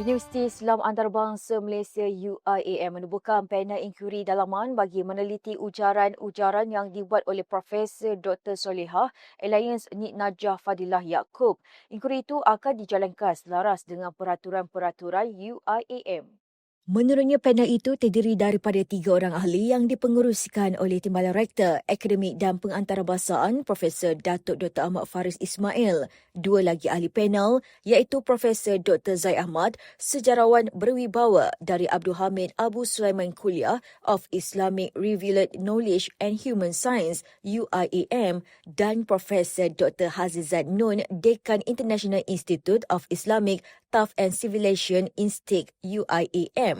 Universiti Islam Antarabangsa Malaysia UIAM menubuhkan panel inquiry dalaman bagi meneliti ujaran-ujaran yang dibuat oleh Profesor Dr. Solihah Alliance Nik Najah Fadilah Yaakob. Inquiry itu akan dijalankan selaras dengan peraturan-peraturan UIAM. Menurutnya panel itu terdiri daripada tiga orang ahli yang dipenguruskan oleh Timbalan Rektor Akademik dan Pengantarabasaan Profesor Datuk Dr. Ahmad Faris Ismail. Dua lagi ahli panel iaitu Profesor Dr. Zaid Ahmad, sejarawan berwibawa dari Abdul Hamid Abu Sulaiman Kuliah of Islamic Revealed Knowledge and Human Science UIAM dan Profesor Dr. Hazizat Nun, Dekan International Institute of Islamic Staff and Civilization Instik UIAM.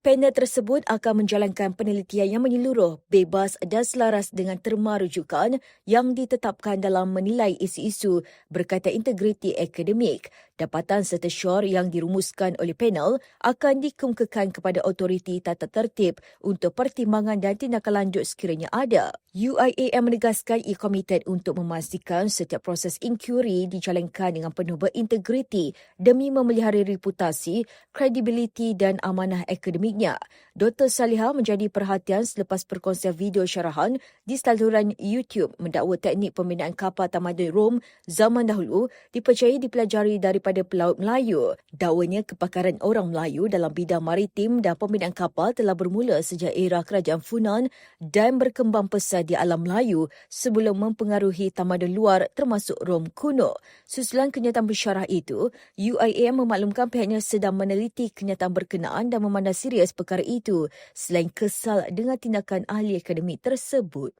Panel tersebut akan menjalankan penelitian yang menyeluruh, bebas dan selaras dengan terma rujukan yang ditetapkan dalam menilai isu-isu berkaitan integriti akademik. Dapatan serta syur yang dirumuskan oleh panel akan dikemukakan kepada autoriti tata tertib untuk pertimbangan dan tindakan lanjut sekiranya ada. UIAM menegaskan ia komited untuk memastikan setiap proses inquiry dijalankan dengan penuh berintegriti demi memelihara reputasi, kredibiliti dan amanah akademiknya. Dr. Salihah menjadi perhatian selepas perkongsian video syarahan di saluran YouTube mendakwa teknik pembinaan kapal tamadun Rom zaman dahulu dipercayai dipelajari daripada pelaut Melayu. Dakwanya kepakaran orang Melayu dalam bidang maritim dan pembinaan kapal telah bermula sejak era kerajaan Funan dan berkembang pesat di alam Melayu sebelum mempengaruhi tamadun luar termasuk Rom kuno. Susulan kenyataan bersyarah itu, UIAM memaklumkan pihaknya sedang meneliti kenyataan berkenaan dan memandang serius perkara itu selain kesal dengan tindakan ahli akademik tersebut.